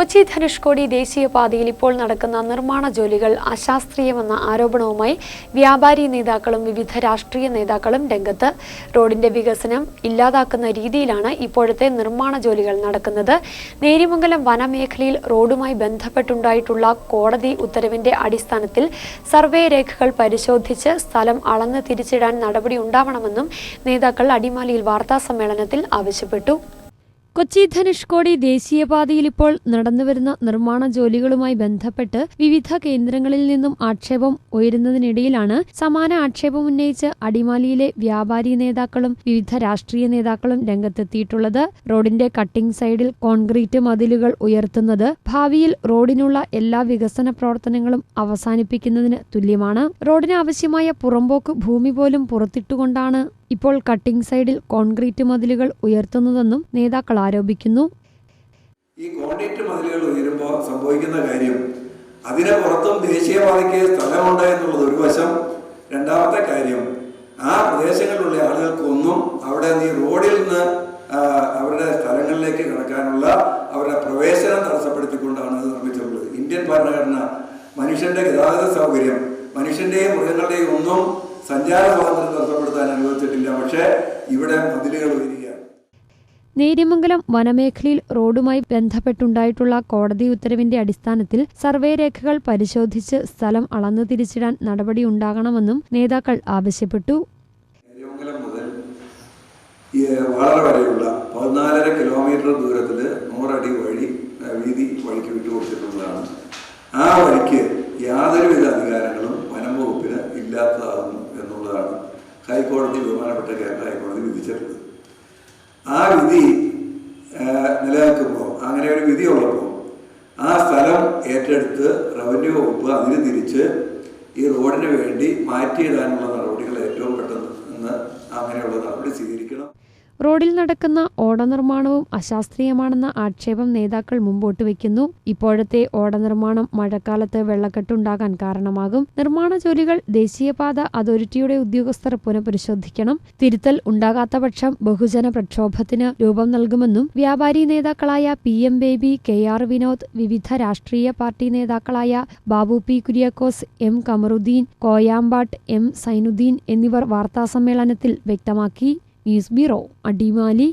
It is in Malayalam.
കൊച്ചി ധനുഷ്കോടി ദേശീയപാതയിൽ ഇപ്പോൾ നടക്കുന്ന നിർമ്മാണ ജോലികൾ അശാസ്ത്രീയമെന്ന ആരോപണവുമായി വ്യാപാരി നേതാക്കളും വിവിധ രാഷ്ട്രീയ നേതാക്കളും രംഗത്ത്. റോഡിന്റെ വികസനം ഇല്ലാതാക്കുന്ന രീതിയിലാണ് ഇപ്പോഴത്തെ നിർമ്മാണ ജോലികൾ നടക്കുന്നത്. നേരിമംഗലം വനമേഖലയിൽ റോഡുമായി ബന്ധപ്പെട്ടുണ്ടായിട്ടുള്ള കോടതി ഉത്തരവിന്റെ അടിസ്ഥാനത്തിൽ സർവേ രേഖകൾ പരിശോധിച്ച് സ്ഥലം അളന്ന് തിരിച്ചിടാൻ നടപടി ഉണ്ടാവണമെന്നും നേതാക്കൾ അടിമാലിയിൽ വാർത്താ സമ്മേളനത്തിൽ ആവശ്യപ്പെട്ടു. കൊച്ചി ധനുഷ്കോടി ദേശീയപാതയിൽ ഇപ്പോൾ നടന്നുവരുന്ന നിർമ്മാണ ജോലികളുമായി ബന്ധപ്പെട്ട് വിവിധ കേന്ദ്രങ്ങളിൽ നിന്നും ആക്ഷേപം ഉയരുന്നതിനിടയിലാണ് സമാന ആക്ഷേപം ഉന്നയിച്ച് അടിമാലിയിലെ വ്യാപാരി നേതാക്കളും വിവിധ രാഷ്ട്രീയ നേതാക്കളും രംഗത്തെത്തിയിട്ടുള്ളത്. റോഡിന്റെ കട്ടിംഗ് സൈഡിൽ കോൺക്രീറ്റ് മതിലുകൾ ഉയർത്തുന്നത് ഭാവിയിൽ റോഡിനുള്ള എല്ലാ വികസന പ്രവർത്തനങ്ങളും അവസാനിപ്പിക്കുന്നതിന് തുല്യമാണ്. റോഡിന് ആവശ്യമായ പുറമ്പോക്ക് ഭൂമി പോലും പുറത്തിട്ടുകൊണ്ടാണ് ഇപ്പോൾ കട്ടിംഗ് സൈഡിൽ കോൺക്രീറ്റ് മതിലുകൾ ഉയർത്തുന്നതെന്നും നേതാക്കൾ ആരോപിക്കുന്നു. ഈ കോൺക്രീറ്റ് മതിലുകൾ ഉയരുമ്പോൾ സംഭവിക്കുന്ന കാര്യം അതിന് പുറത്തും ദേശീയപാതയ്ക്ക് സ്ഥലമുണ്ട് എന്നുള്ളത് ഒരു വശം. രണ്ടാമത്തെ കാര്യം ആ പ്രദേശങ്ങളിലുള്ള ആളുകൾക്കൊന്നും അവിടെ നീ റോഡിൽ നിന്ന് അവരുടെ സ്ഥലങ്ങളിലേക്ക് കടക്കാനുള്ള അവരുടെ പ്രവേശനം തടസ്സപ്പെടുത്തിക്കൊണ്ടാണ് ഇത് നിർമ്മിച്ചിട്ടുള്ളത്. ഇന്ത്യൻ ഭരണഘടന മനുഷ്യന്റെ ഗതാഗത സൗകര്യം മനുഷ്യന്റെയും മൃഗങ്ങളുടെയും ഒന്നും സഞ്ചാര സ്വാതന്ത്ര്യം തടസ്സപ്പെടുത്താൻ അനുവദിച്ചിട്ടില്ല. പക്ഷേ ഇവിടെ മതിലുകൾ ഉയരുകയാണ്. നേര്യമംഗലം വനമേഖലയിൽ റോഡുമായി ബന്ധപ്പെട്ടുണ്ടായിട്ടുള്ള കോടതി ഉത്തരവിന്റെ അടിസ്ഥാനത്തിൽ സർവേ രേഖകൾ പരിശോധിച്ച് സ്ഥലം അളന്നു തിരിച്ചിടാൻ നടപടി ഉണ്ടാകണമെന്നും നേതാക്കൾ ആവശ്യപ്പെട്ടു. നേര്യമംഗലം മുതൽ വളരെ വരെയുള്ള പതിനാലര കിലോമീറ്റർ ദൂരത്തിൽ നൂറടി വഴി വീതി വഴിക്ക് വിട്ടുകൊടുത്തിട്ടുള്ളതാണ്. ആ വഴിക്ക് യാതൊരുവിധ അധികാരങ്ങളും വനം വകുപ്പിന് ഇല്ലാത്തതാകുന്നു. ഹൈക്കോടതി ബഹുമാനപ്പെട്ട കേരള ഹൈക്കോടതി വിധിച്ചിട്ടുണ്ട്. ആ വിധി നിലനിൽക്കുമ്പോൾ അങ്ങനെ ഒരു വിധി ഉള്ളപ്പോൾ ആ സ്ഥലം ഏറ്റെടുത്ത് റവന്യൂ വകുപ്പ് അതിന് തിരിച്ച് ഈ റോഡിന് വേണ്ടി മാറ്റിയിടാനുള്ള നടപടികൾ റോഡിൽ നടക്കുന്ന ഓട നിർമ്മാണവും അശാസ്ത്രീയമാണെന്ന ആക്ഷേപം നേതാക്കൾ മുമ്പോട്ട് വയ്ക്കുന്നു. ഇപ്പോഴത്തെ ഓട നിർമ്മാണം മഴക്കാലത്ത് വെള്ളക്കെട്ടുണ്ടാകാൻ കാരണമാകും. നിർമ്മാണ ജോലികൾ ദേശീയപാത അതോറിറ്റിയുടെ ഉദ്യോഗസ്ഥർ പുനഃപരിശോധിക്കണം. തിരുത്തൽ ഉണ്ടാകാത്ത പക്ഷം ബഹുജന പ്രക്ഷോഭത്തിന് രൂപം നൽകുമെന്നും വ്യാപാരി നേതാക്കളായ P M Baby K R Vinod വിവിധ രാഷ്ട്രീയ പാർട്ടി നേതാക്കളായ Babu P Kuriakose M Kamaruddin Koyampatt M Sainuddin എന്നിവർ വാർത്താസമ്മേളനത്തിൽ വ്യക്തമാക്കി. News bureau Adimali